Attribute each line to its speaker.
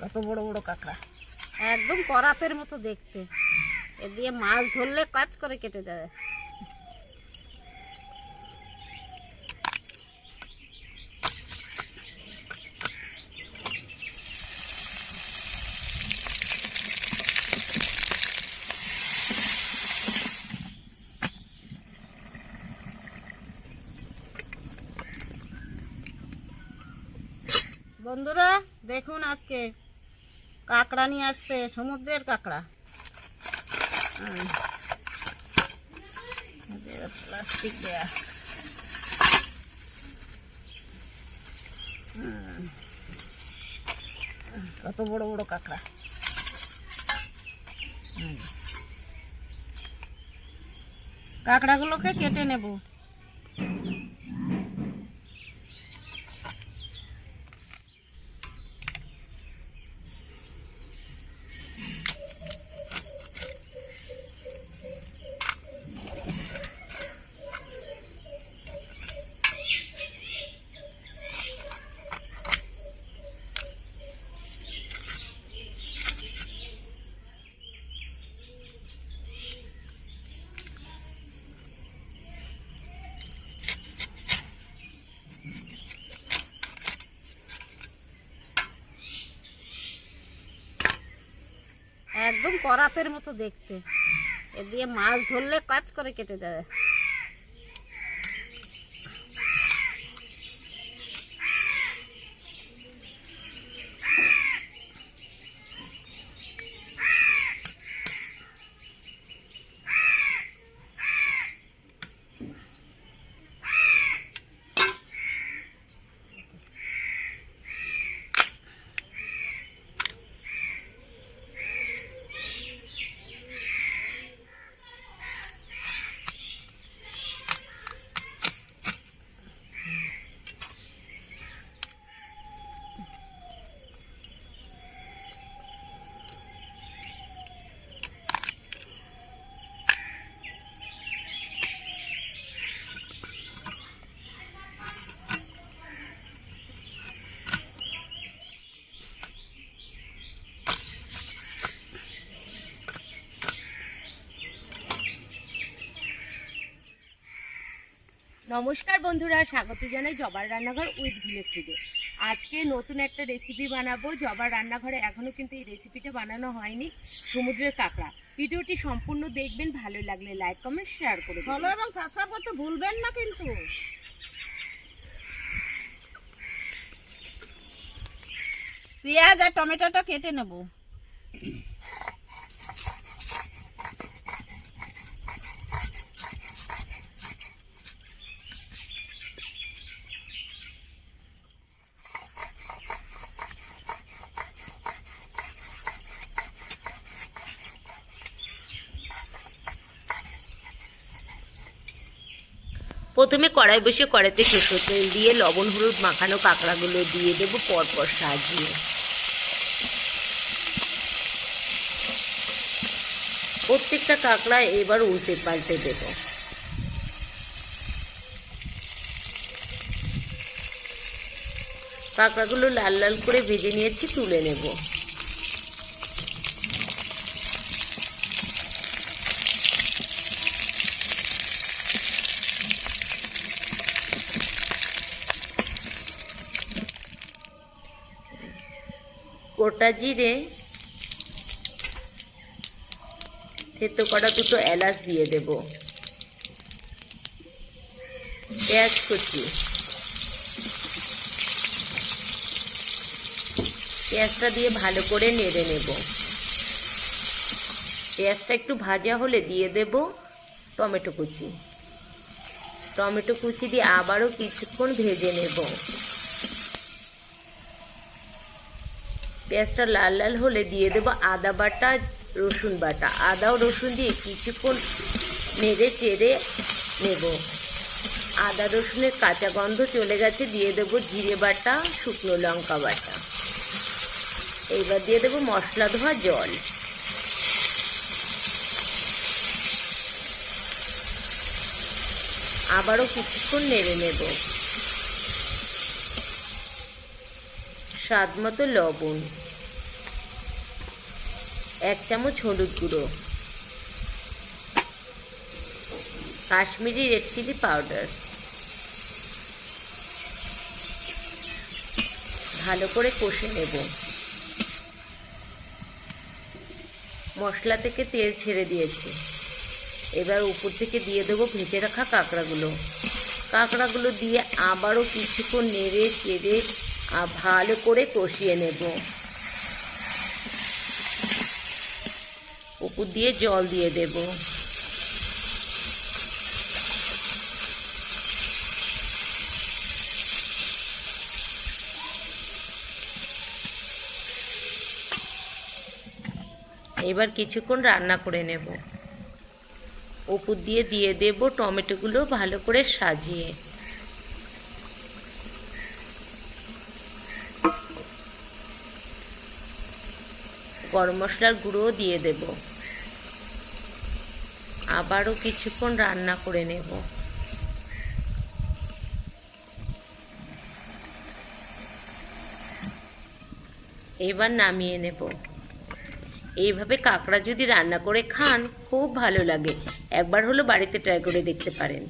Speaker 1: কত বড় বড় কাঁকড়া। একদম করাতের মতো দেখতে। এ দিয়ে মাছ ধরলে কাজ করে কেটে যাবে। বন্ধুরা, দেখুন আজকে কাঁকড়া নিয়ে আসছে, সমুদ্রের কাঁকড়া। প্লাস্টিক দেয়া। কত বড় বড় কাঁকড়া। কাঁকড়াগুলোকে কেটে নেব। একদম করাতের মতো দেখতে। এ দিয়ে মাছ ধরলে কাজ করে কেটে যাবে।
Speaker 2: নমস্কার বন্ধুরা, স্বাগত জানাই জবার রান্নাঘর উইথ ভিলেজ ফুডে আজকে নতুন একটা রেসিপি বানাবো। জবার রান্নাঘরে এখনও কিন্তু এই রেসিপিটা বানানো হয়নি, সমুদ্রের কাঁকড়া। ভিডিওটি সম্পূর্ণ দেখবেন, ভালো লাগলে লাইক কমেন্ট শেয়ার করে
Speaker 1: ফলো এবং সাবস্ক্রাইব করতে ভুলবেন না কিন্তু। পেঁয়াজ আর টমেটোটা কেটে নেব।
Speaker 2: প্রথমে কড়াই বসে কড়াইতে সরষের তেল দিয়ে লবণ, হলুদ, মাখানো কাঁকড়াগুলো দিয়ে দেবো পরপর সাজিয়ে। প্রত্যেকটা কাঁকড়া এবার উল্টে পাল্টে দেব। কাঁকড়াগুলো লাল লাল করে ভেজে নিয়েছি, তুলে নেব। গোটা জিরে, থেতো করা দুটো এলাচ দিয়ে দেব। পেঁয়াজ কুচি। পেঁয়াজটা দিয়ে ভালো করে নেড়ে নেব। পেঁয়াজটা একটু ভাজা হলে দিয়ে দেব টমেটো কুচি। টমেটো কুচি দিয়ে আবারও কিছুক্ষণ ভেজে নেব। পেঁয়াজটা লাল লাল হলে দিয়ে দেবো আদা বাটা, রসুন বাটা। আদা ও রসুন দিয়ে কিছুক্ষণ নেড়ে চেড়ে নেব। আদা রসুনের কাঁচা গন্ধ চলে গেছে, দিয়ে দেবো জিরে বাটা, শুকনো লঙ্কা বাটা। এইবার দিয়ে দেবো মশলা ধোয়া জল। আবারও কিছুক্ষণ নেড়ে নেব। স্বাদ মতো লবণ। এক চামচ হলুদ গুঁড়ো। Kashmiri red chilli powder. ভালো করে কষে নেব। মশলা থেকে তেল ছেড়ে দিয়েছে। এবার উপর থেকে দিয়ে দেবো ভেজে রাখা কাঁকড়াগুলো। কাঁকড়াগুলো দিয়ে আবারও কিছুক্ষণ নেড়ে চেড়ে ভালো করে কষিয়ে নেব। উপর দিয়ে জল দিয়ে দেব। এবার কিছুক্ষণ রান্না করে নেব। উপর দিয়ে দিয়ে দেব টমেটোগুলো ভালো করে সাজিয়ে। গরম মশলার গুঁড়োও দিয়ে দেব। আবারও কিছুক্ষণ রান্না করে নেব। এবার নামিয়ে নেব। এইভাবে কাঁকড়া যদি রান্না করে খান, খুব ভালো লাগে। একবার হলো বাড়িতে ট্রাই করে দেখতে পারেন।